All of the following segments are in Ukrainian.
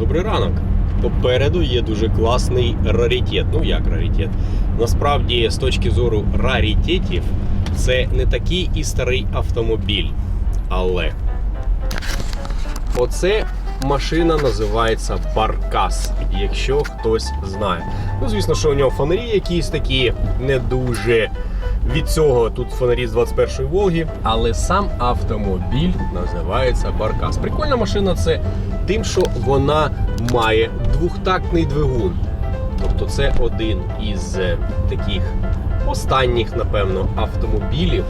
Добрий ранок. Попереду є дуже класний раритет. Ну як раритет? Насправді, з точки зору раритетів, це не такий і старий автомобіль. Але оце машина називається Баркас, якщо хтось знає. Ну, звісно, що у нього фонарі якісь такі не дуже. Від цього тут фонарі з 21-ї Волги, але сам автомобіль називається Баркас. Прикольна машина це тим, що вона має двохтактний двигун. Тобто це один із е, таких останніх, напевно, автомобілів,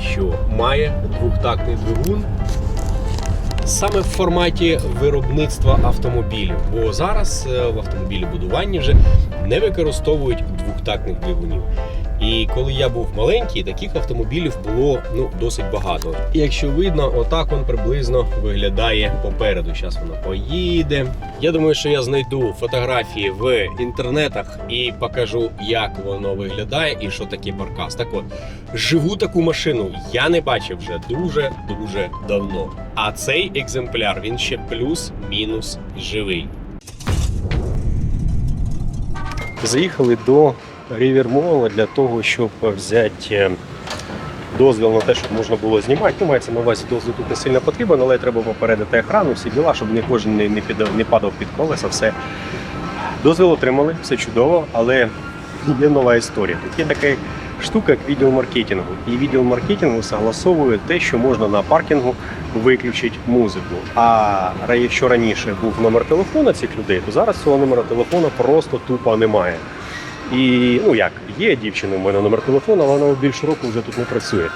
що має двохтактний двигун саме в форматі виробництва автомобілів. Бо зараз е, в автомобілебудуванні вже не використовують двохтактних двигунів. І коли я був маленький, таких автомобілів було ну досить багато. І якщо видно, отак він приблизно виглядає попереду. Зараз воно поїде. Я думаю, що я знайду фотографії в інтернетах і покажу, як воно виглядає і що таке баркас. Так от живу таку машину я не бачив вже дуже дуже давно. А цей екземпляр він ще плюс-мінус живий. Заїхали до Mall для того, щоб взяти е, дозвіл на те, щоб можна було знімати. Ну, мається на увазі дозвіл тут не сильно потрібен, але треба попередити охрану, всі діла, щоб не кожен не, не, підав- не падав під колеса. Все. Дозвіл отримали, все чудово, але є нова історія. Тут є така штука, як відділ. І відділ маркетингу согласовує те, що можна на паркінгу виключити музику. А якщо раніше був номер телефона цих людей, то зараз цього номера телефона просто тупо немає. І ну як, є дівчина, у мене номер телефону, але вона більше року вже тут не працює.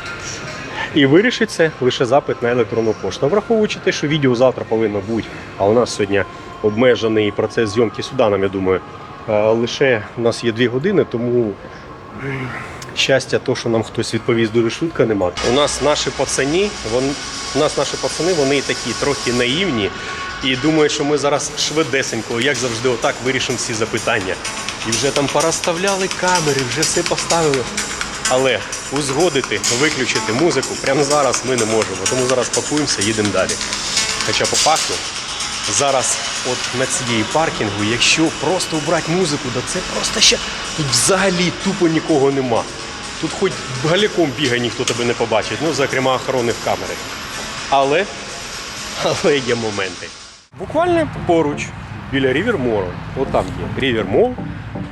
І вирішить це лише запит на електронну пошту. Враховуючи те, що відео завтра повинно бути, а у нас сьогодні обмежений процес зйомки Суданом, я думаю, е, лише у нас є дві години, тому щастя, то, що нам хтось відповість дуже швидко, нема. У нас наші пацані, вон, у нас наші пацани, вони такі трохи наївні. І думають, що ми зараз швидесенько, як завжди, отак вирішимо всі запитання. І вже там порозставляли камери, вже все поставили. Але узгодити, виключити музику прямо зараз ми не можемо. Тому зараз пакуємося, їдемо далі. Хоча по факту, зараз от на цієї паркінгу, якщо просто убрати музику, то це просто ще тут взагалі тупо нікого нема. Тут хоч галяком бігай, ніхто тебе не побачить, ну, зокрема, охорони в камери. Але, але є моменти. Буквально поруч, біля Рівермору, отам є Рівермол,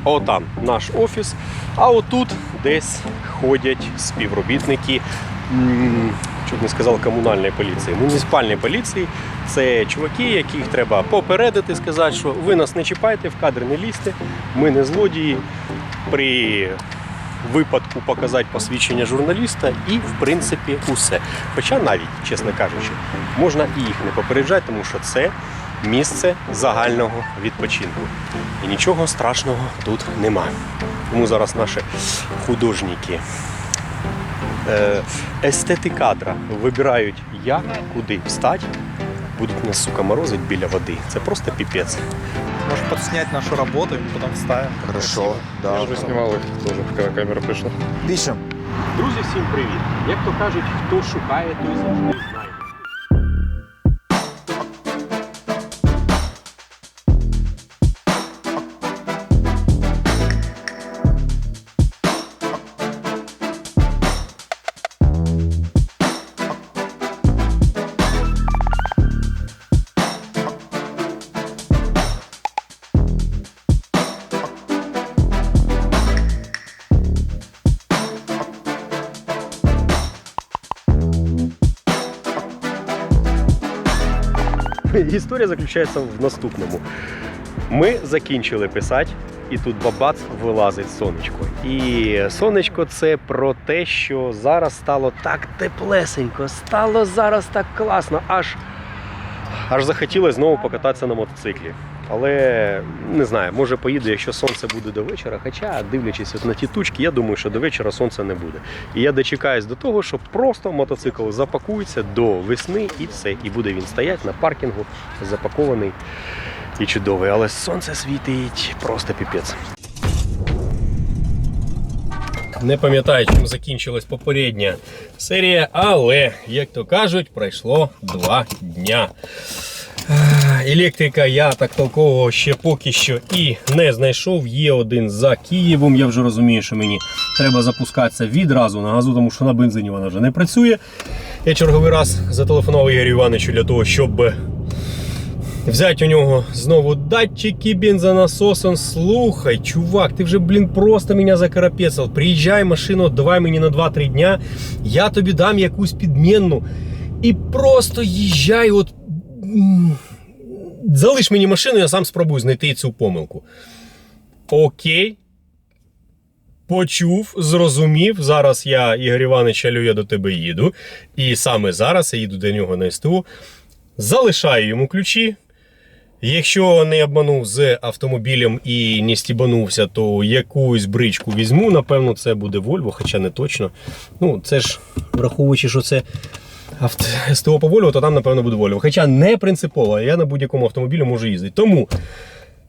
отам наш офіс, а отут десь ходять співробітники. Чуть не сказав комунальної поліції, муніципальної поліції це чуваки, яких треба попередити, сказати, що ви нас не чіпайте, в кадр не лізьте, ми не злодії. При випадку показати посвідчення журналіста і, в принципі, усе. Хоча навіть, чесно кажучи, можна і їх не попереджати, тому що це місце загального відпочинку. І нічого страшного тут немає. Тому зараз наші художники, е, естети кадра вибирають, як, куди встати. Будуть нас, сука, морозить біля води. Це просто піпець. Можешь подснять нашу работу, и потом вставим. Хорошо, да. Я вже знімав їх теж, коли камера прийшла. Пишем. Друзі, всім привіт! Як то кажуть, хто шукає, той завжди Історія заключається в наступному. Ми закінчили писати, і тут бабац вилазить сонечко. І сонечко це про те, що зараз стало так теплесенько, стало зараз так класно, аж, аж захотілося знову покататися на мотоциклі. Але не знаю, може поїду, якщо сонце буде до вечора. Хоча, дивлячись от на ті тучки, я думаю, що до вечора сонця не буде. І я дочекаюсь до того, що просто мотоцикл запакується до весни і все. І буде він стояти на паркінгу, запакований і чудовий. Але сонце світить просто піпець. Не пам'ятаю, чим закінчилась попередня серія, але, як то кажуть, пройшло два дня. Електрика я так толкового ще поки що і не знайшов. Є один за Києвом. Я вже розумію, що мені треба запускатися відразу на газу, тому що на бензині вона вже не працює. Я черговий раз зателефонував Ігорю Івановичу для того, щоб взяти у нього знову датчики бензонасосом. Слухай, чувак, ти вже, блін, просто мене закарапецав. Приїжджай машину, давай мені на 2-3 дня, я тобі дам якусь підмінну. І просто їжджай, от. Залиш мені машину, я сам спробую знайти цю помилку. Окей. Почув, зрозумів. Зараз я, Ігор Іванович, алю, я до тебе їду. І саме зараз я їду до нього на СТО. Залишаю йому ключі. Якщо не обманув з автомобілем і не стібанувся, то якусь бричку візьму. Напевно, це буде Volvo, хоча не точно. Ну, це ж враховуючи, що це СТО по Volvo, то там, напевно, буде Volvo. Хоча не принципово, я на будь-якому автомобілі можу їздити. Тому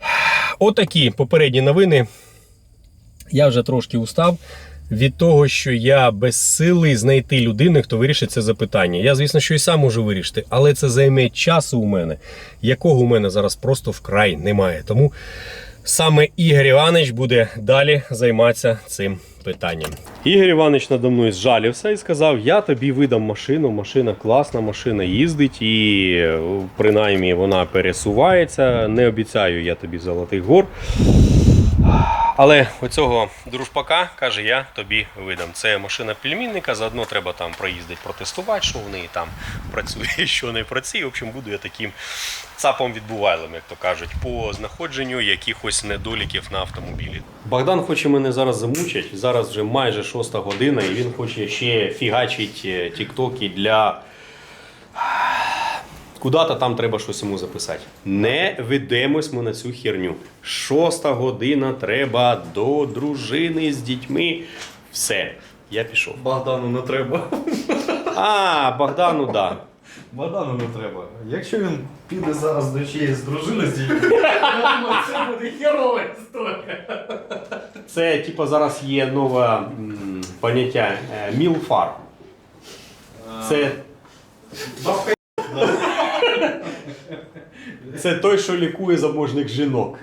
отакі попередні новини. Я вже трошки устав від того, що я без сили знайти людину, хто вирішить це запитання. Я, звісно, що і сам можу вирішити, але це займе часу у мене, якого у мене зараз просто вкрай немає. Тому саме Ігор Іванович буде далі займатися цим питанням. Ігор Іванович надо мною зжалився і сказав: Я тобі видам машину, машина класна, машина їздить, і е, принаймні вона пересувається. Не обіцяю я тобі золотих гор. Але оцього дружпака, каже, я тобі видам. Це машина племінника, заодно треба там проїздити, протестувати, що в неї там працює, що не працює. В общем, буду я таким цапом відбувайлим, як то кажуть, по знаходженню якихось недоліків на автомобілі. Богдан хоче мене зараз замучити. Зараз вже майже шоста година, і він хоче ще фігачить е, тіктоки для. Куда-то там треба щось йому записати. Не ведемось ми на цю херню. Шоста година треба до дружини з дітьми. Все, я пішов. Богдану не треба. А, Богдану, да. Богдану не треба. Якщо він піде зараз до чиєїсь дружини з дітьми, я думаю, це буде херова історія. Це, типу, зараз є нове м, поняття е, мілфар. Це. Це той, що лікує заможних жінок.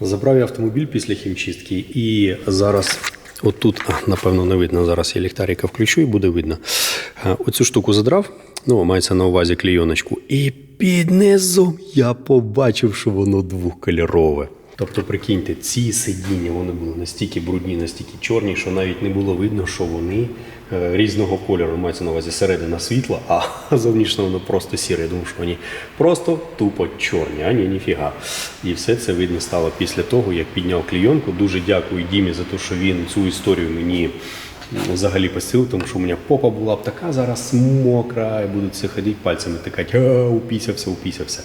Забрав я автомобіль після хімчистки і зараз. Отут, напевно, не видно. Зараз я ліхтарика включу і буде видно. Е, Оцю штуку задрав, ну, мається на увазі клейоночку. І під низом я побачив, що воно двохкольорове. Тобто, прикиньте, ці сидіння вони були настільки брудні, настільки чорні, що навіть не було видно, що вони різного кольору. Мається на увазі середина світла, а зовнішньо воно просто сіре. Я думав, що вони просто тупо чорні, а ні, ніфіга. І все це видно стало після того, як підняв клійонку. Дуже дякую Дімі за те, що він цю історію мені взагалі посилив, тому що у мене попа була б така зараз мокра, і буду це ходити пальцями тикати, а, упісявся, упісявся.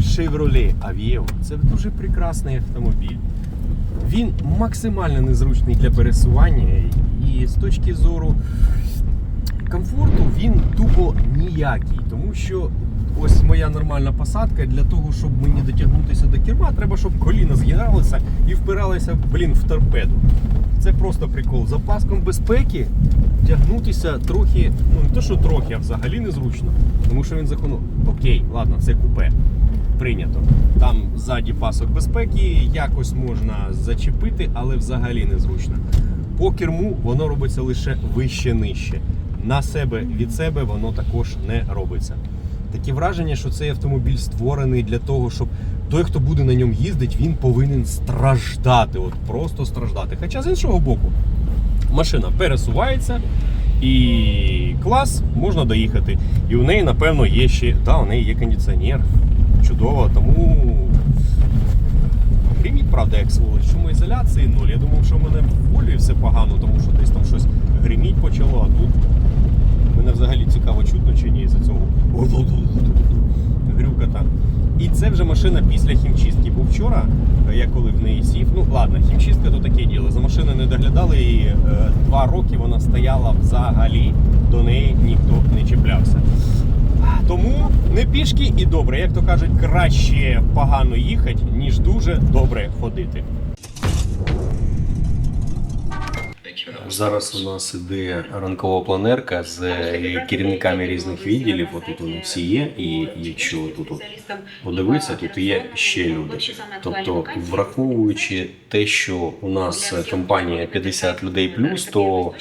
Chevrolet Aveo – це дуже прекрасний автомобіль. Він максимально незручний для пересування, і з точки зору комфорту він тупо ніякий. Тому що ось моя нормальна посадка для того, щоб мені дотягнутися до керма, треба, щоб коліна згиналися і впиралися, блін, в торпеду. Це просто прикол. За паском безпеки тягнутися трохи, ну не то, що трохи, а взагалі незручно. Тому що він закону. Окей, ладно, це купе. Прийнято. Там ззаді пасок безпеки якось можна зачепити, але взагалі незручно. По керму воно робиться лише вище нижче. На себе від себе воно також не робиться. Таке враження, що цей автомобіль створений для того, щоб той, хто буде на ньому їздити, він повинен страждати. От просто страждати. Хоча з іншого боку, машина пересувається і клас, можна доїхати. І в неї, напевно, є ще. Да, у неї є кондиціонер. Чудово, тому. Гриміть, правда, як сволоч. Шумоізоляції нуль. Я думав, що в мене в волі все погано, тому що десь там щось гриміть почало, а тут мене взагалі цікаво чутно чи ні за цього. Грюката. І це вже машина після хімчистки. Бо вчора, е, я коли в неї сів, ну ладно, хімчистка то таке діло. За машиною не доглядали і е, два роки вона стояла взагалі. До неї ніхто не чіплявся. Тому не пішки і добре, як то кажуть, краще погано їхати, ніж дуже добре ходити. Зараз у нас іде ранкова планерка з е, керівниками різних відділів. Отут вони всі є. І якщо тут от подивитися, тут є ще люди. Тобто, враховуючи те, що у нас компанія 50 людей плюс, то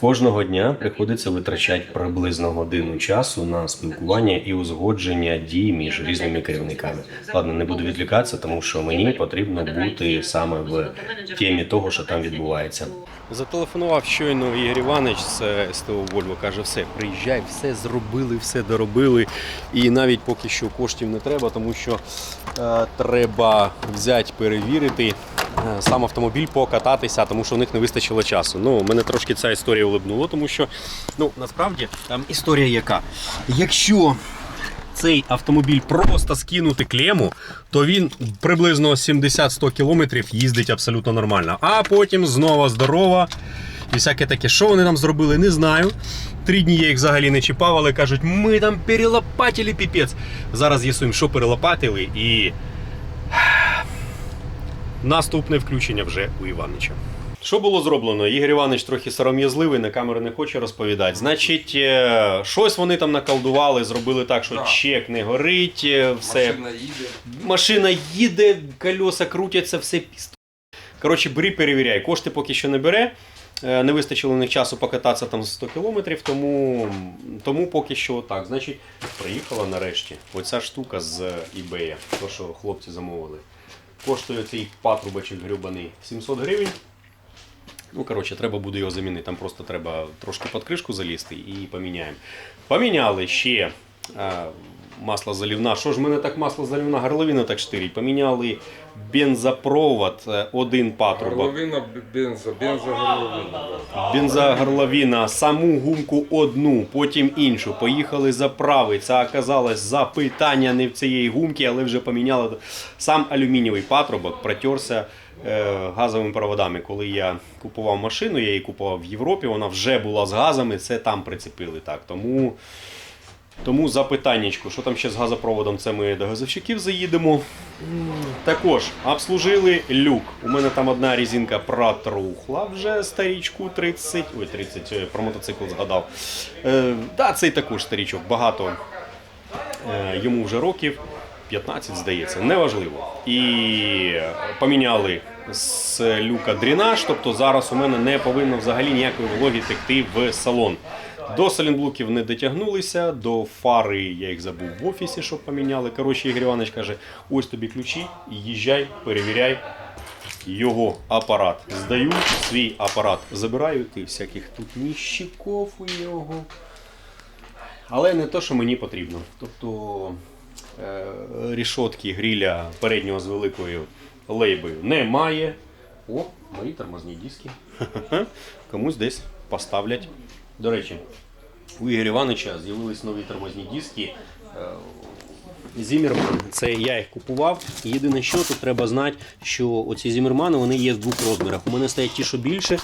кожного дня приходиться витрачати приблизно годину часу на спілкування і узгодження дій між різними керівниками. Ладно, не буду відвлікатися, тому що мені потрібно бути саме в темі того, що там відбувається. Зателефонував щойно Ігор Іванович з СТО Вольво. Каже, все, приїжджай, все зробили, все доробили. І навіть поки що коштів не треба, тому що е, треба взяти, перевірити е, сам автомобіль, покататися, тому що у них не вистачило часу. Ну, мене трошки ця історія улибнула, тому що ну, насправді там історія яка. Якщо цей автомобіль просто скинути клему, то він приблизно 70-100 кілометрів їздить абсолютно нормально. А потім знову здорова. І всяке таке, що вони там зробили, не знаю. Три дні я їх взагалі не чіпав, але кажуть, ми там перелопатили піпець. Зараз з'ясуємо, що перелопатили, і наступне включення вже у Іванича. Що було зроблено? Ігор Іванович трохи сором'язливий, на камеру не хоче розповідати. Значить, е, щось вони там наколдували, зробили так, що чек не горить, е, все Машина їде. машина їде, колеса крутяться, все пісто. Коротше, бери, перевіряй. Кошти поки що не бере. Е, Не вистачило у них часу покататися там 100 кілометрів, тому, тому поки що так. Значить, приїхала нарешті оця штука з eBay, то що хлопці замовили. Коштує цей патрубочок грюбаний 700 гривень. Ну, коротше, треба буде його замінити. Там просто треба трошки під кришку залізти і поміняємо. Поміняли ще е, масло залівна. Що ж мене так масло залівна горловина так штирить? Поміняли бензопровод, е, один патрубок. Горловина бензо, бензогорловина. Бензогорловина, саму гумку одну, потім іншу. Поїхали заправити. Це оказалось запитання не в цієї гумки, але вже поміняли. Сам алюмінієвий патрубок протерся е, газовими проводами. Коли я купував машину, я її купував в Європі, вона вже була з газами, це там прицепили. так. Тому, тому запитаннячко, що там ще з газопроводом, це ми до газовщиків заїдемо. Також обслужили люк. У мене там одна резинка протрухла вже старічку 30. Ой, 30, е, про мотоцикл згадав. Е, да, цей також старічок, багато е, йому вже років. 15, здається, неважливо. І поміняли з люка дренаж, тобто зараз у мене не повинно взагалі ніякої вологі текти в салон. До салінблоків не дотягнулися, до фари я їх забув в офісі, щоб поміняли. Коротше, Ігор Іванович каже: ось тобі ключі, їжджай, перевіряй його апарат. Здаю свій апарат. Забираю ти всяких тут ніщиков у нього. Але не то, що мені потрібно. Тобто е, рішотки гріля переднього з великою лейбою немає. О, мої тормозні диски. Комусь десь поставлять. До речі, у Ігоря Івановича з'явились нові тормозні диски. Е, Зімерман, це я їх купував. Єдине, що тут треба знати, що оці зімермани вони є в двох розмірах. У мене стоять ті, що більше,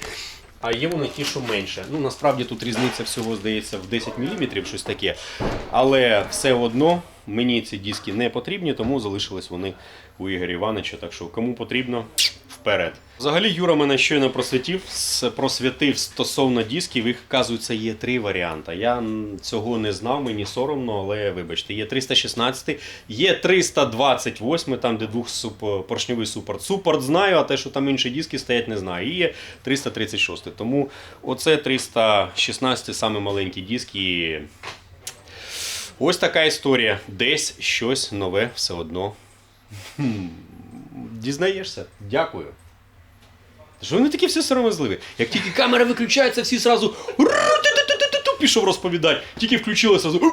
а є вони ті, що менше. Ну насправді тут різниця всього здається в 10 мм, щось таке. Але все одно мені ці диски не потрібні, тому залишились вони у Ігоря Івановича. Так що кому потрібно, вперед. Взагалі Юра мене щойно просвітив, с- просвітив стосовно дисків. Їх, вказується, є три варіанти. Я цього не знав, мені соромно, але вибачте, є 316, є 328, там де двохпоршньовий супорт. Супорт знаю, а те, що там інші диски стоять, не знаю. І є 336. Тому оце 316 саме маленькі диски. Ось така історія. Десь щось нове все одно. Дізнаєшся? Дякую. Що вони такі всі сором'язливі? Як тільки камера виключається, всі зразу пішов розповідати. Тільки включили зразу.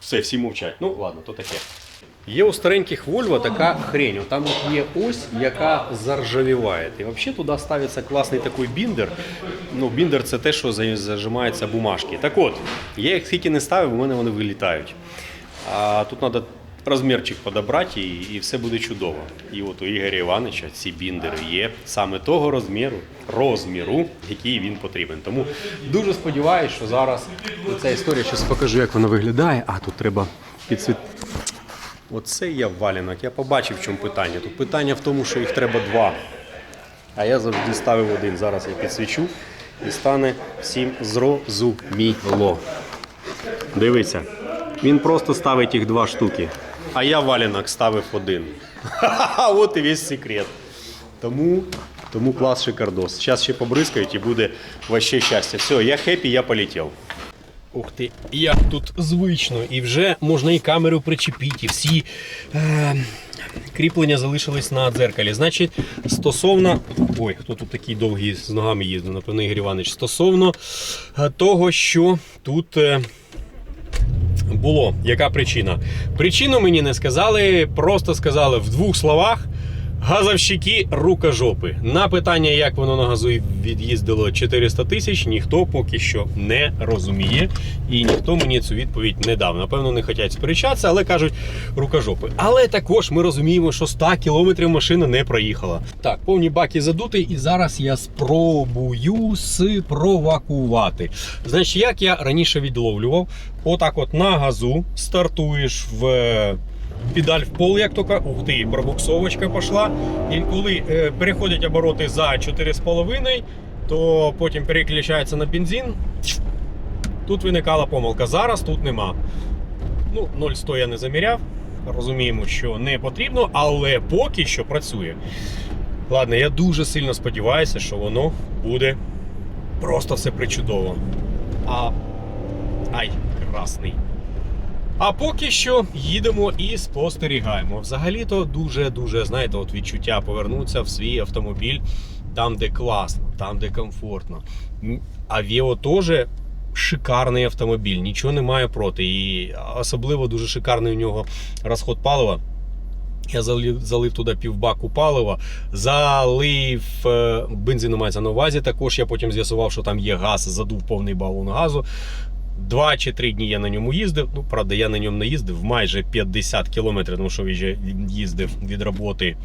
Все, всі мовчать. Ну, ладно, то таке. Є у стареньких Volvo така хрень. Там є ось, яка заржавіває. І взагалі туди ставиться класний такий біндер. Ну, біндер це те, що за- зажимаються бумажки. Так от, я їх скільки не ставив, у мене вони вилітають. А тут треба розмірчик подобрати і, і все буде чудово. І от у Ігоря Івановича ці біндери є саме того розміру, розміру, який він потрібен. Тому дуже сподіваюся, що зараз ця історія зараз покажу, як вона виглядає. А тут треба підсвіт. Оце я валянок. Я побачив, в чому питання. Тут питання в тому, що їх треба два. А я завжди ставив один. Зараз я підсвічу і стане всім зрозуміло. Дивіться, він просто ставить їх два штуки. А я валянок ставив один. От і весь секрет. Тому, тому клас шикардос. Зараз ще побризкають і буде вообще щастя. Все, я хеппі, я полетів. Ух ти, як тут звично, і вже можна і камеру причепити, і всі е, кріплення залишились на дзеркалі. Значить, стосовно. Ой, хто тут такий довгий з ногами їздив, напевно, Ігор Іванович. Стосовно е, того, що тут. Е, було. Яка причина? Причину мені не сказали, просто сказали в двох словах. Газовщики рукожопи. На питання, як воно на газу від'їздило 400 тисяч, ніхто поки що не розуміє. І ніхто мені цю відповідь не дав. Напевно, не хочуть сперечатися, але кажуть рукожопи. Але також ми розуміємо, що 100 кілометрів машина не проїхала. Так, повні баки задуті, і зараз я спробую спровокувати. Значить, як я раніше відловлював, отак от на газу стартуєш в педаль в пол, як то кажуть. Ух ти, пробуксовочка пішла. І коли е, переходять обороти за 4,5, то потім переключається на бензин. Тут виникала помилка. Зараз тут нема. Ну, 0,100 я не заміряв. Розуміємо, що не потрібно, але поки що працює. Ладно, я дуже сильно сподіваюся, що воно буде просто все причудово. А. Ай, красний. А поки що їдемо і спостерігаємо. Взагалі-то дуже-дуже, знаєте, от відчуття повернутися в свій автомобіль там, де класно, там, де комфортно. М, Авіо теж шикарний автомобіль, нічого немає проти. І особливо дуже шикарний у нього розход палива. Я залив, залив туди півбаку палива, залив е, бензину мається на увазі. Також я потім з'ясував, що там є газ, задув повний балон газу. Два чи три дні я на ньому їздив. Ну, правда, я на ньому не їздив майже 50 кілометрів, тому що вже їздив від роботи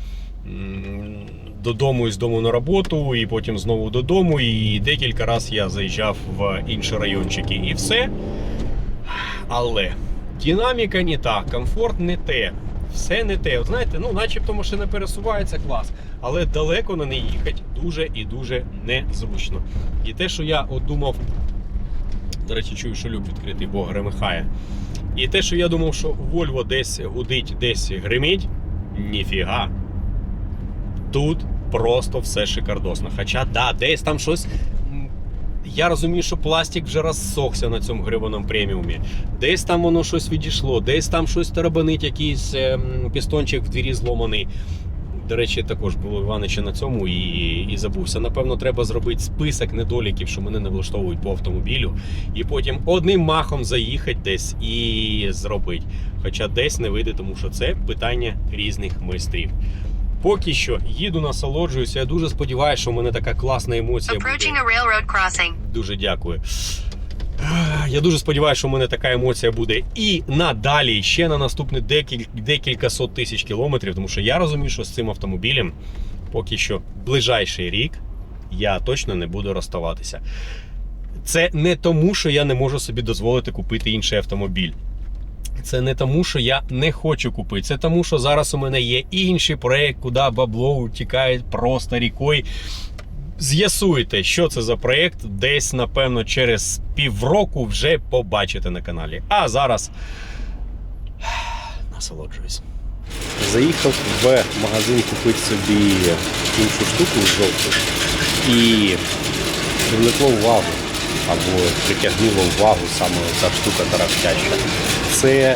додому і з дому на роботу, і потім знову додому. І декілька разів я заїжджав в інші райончики і все. Але динаміка не та, комфорт не те. Все не те. От знаєте, ну начебто машина пересувається клас, але далеко на неї їхати дуже і дуже незручно. І те, що я от думав, до речі, чую, що люк відкритий, бо гремихає. І те, що я думав, що Volvo десь гудить, десь гримить, ніфіга. Тут просто все шикардосно. Хоча, да, десь там щось. Я розумію, що пластик вже розсохся на цьому грибаному преміумі. Десь там воно щось відійшло, десь там щось тарабанить, якийсь ем, пістончик в двері зломаний. До речі, також було Іванича на цьому і, і забувся. Напевно, треба зробити список недоліків, що мене не влаштовують по автомобілю, і потім одним махом заїхати десь і зробити. Хоча десь не вийде, тому що це питання різних майстрів. Поки що їду, насолоджуюся. Я дуже сподіваюся, що в мене така класна емоція буде. Дуже дякую. Я дуже сподіваюся, що в мене така емоція буде і надалі, ще на наступні декіль, декілька сот тисяч кілометрів, тому що я розумію, що з цим автомобілем поки що ближайший рік я точно не буду розставатися. Це не тому, що я не можу собі дозволити купити інший автомобіль. Це не тому, що я не хочу купити. Це тому, що зараз у мене є інший проект, куди бабло утікає просто рікою. З'ясуйте, що це за проєкт, десь, напевно, через півроку вже побачите на каналі. А зараз насолоджуюсь. Заїхав в магазин купити собі іншу штуку жовту і привлекло увагу або притягнуло увагу саме ця штука тарахтяща. Це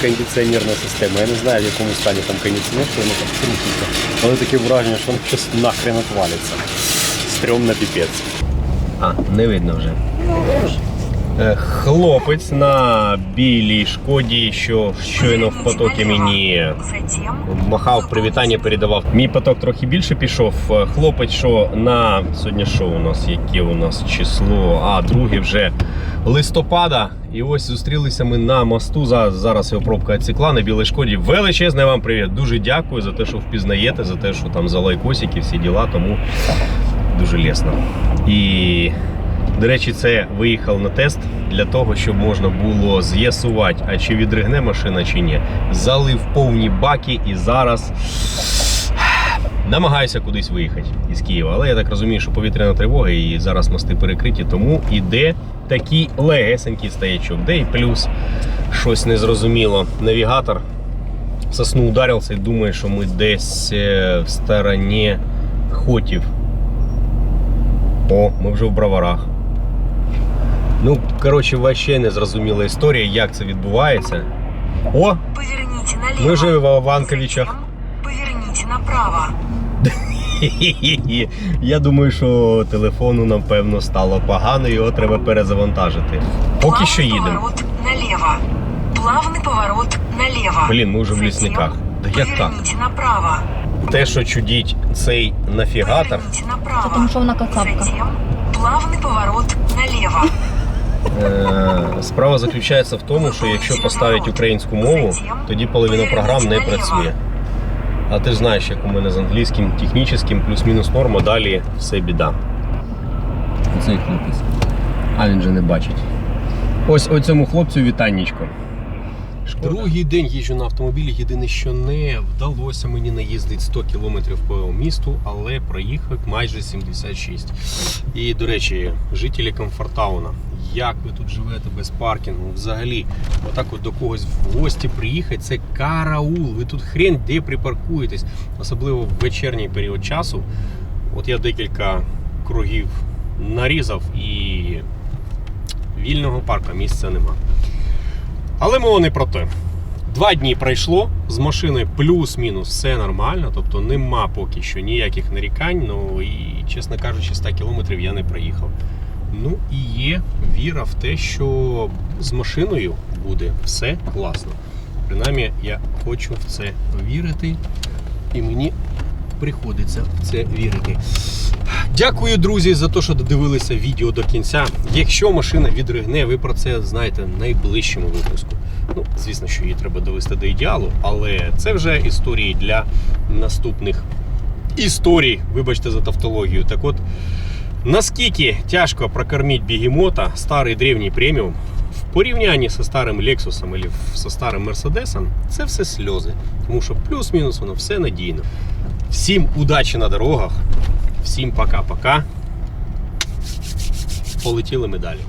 кондиціонерна система. Я не знаю, в якому стані там кондиціонер, що воно так крутиться. Але таке враження, що воно щось нахрен отвалиться. Стрьомно піпець. А, не видно вже. Е, Хлопець на білій шкоді, що щойно в потокі мені махав привітання, передавав. Мій поток трохи більше пішов. Е, Хлопець, що на сьогодні що у нас, яке у нас число? А, друге вже листопада. І ось зустрілися ми на мосту. Зараз його пробка відсікла на білій шкоді. Величезний вам привіт. Дуже дякую за те, що впізнаєте, за те, що там за лайкосики, всі діла. Тому дуже лесно. І до речі, це виїхав на тест для того, щоб можна було з'ясувати, а чи відригне машина, чи ні. Залив повні баки і зараз Намагаюся кудись виїхати із Києва, але я так розумію, що повітряна тривога і зараз мости перекриті, тому іде такий легесенький стоячок, де і плюс щось незрозуміло. Навігатор сосну ударився і думає, що ми десь е, в стороні Хотів. О, ми вже в броварах. Ну, коротше, вообще незрозуміла історія, як це відбувається. О, налево. ми вже в Іванковичах. Затем Поверните направо. Я думаю, що телефону, напевно, стало погано, його треба перезавантажити. Поки що їдемо. поворот налево. Плавный поворот налево. Блін, ми вже в лісниках. Да як так? Направо. Те, що чудіть цей нафігатор, направо. Потому що вона кацапка. Затем плавный поворот налево. е, справа заключається в тому, що якщо поставити українську мову, тоді половина програм не працює. А ти ж знаєш, як у мене з англійським, технічним, плюс-мінус норма, далі все біда. Оцей хлопець. А він же не бачить. Ось оцьому хлопцю вітаннячко. Другий день їжджу на автомобілі. Єдине, що не вдалося мені наїздити 100 км по місту, але проїхав майже 76. І, до речі, жителі Комфортауна, як ви тут живете без паркінгу? Взагалі, отак от до когось в гості приїхати, це караул. Ви тут хрен де припаркуєтесь, особливо в вечірній період часу. От я декілька кругів нарізав і вільного парка місця нема. Але мова не про те. Два дні пройшло, з машиною плюс-мінус все нормально, тобто нема поки що ніяких нарікань. Ну і, чесно кажучи, 100 кілометрів я не проїхав. Ну і є віра в те, що з машиною буде все класно. Принаймні, я хочу в це вірити, і мені приходиться в це вірити. Дякую, друзі, за те, що додивилися відео до кінця. Якщо машина відригне, ви про це знаєте в найближчому випуску. Ну, звісно, що її треба довести до ідеалу, але це вже історії для наступних історій. Вибачте за тавтологію. Так от, наскільки тяжко прокормити бігемота, старий древній преміум, в порівнянні зі старим Lexus або зі старим Мерседесом, це все сльози. Тому що плюс-мінус воно все надійно. Всім удачі на дорогах. Всім пока-пока. Полетіли ми далі.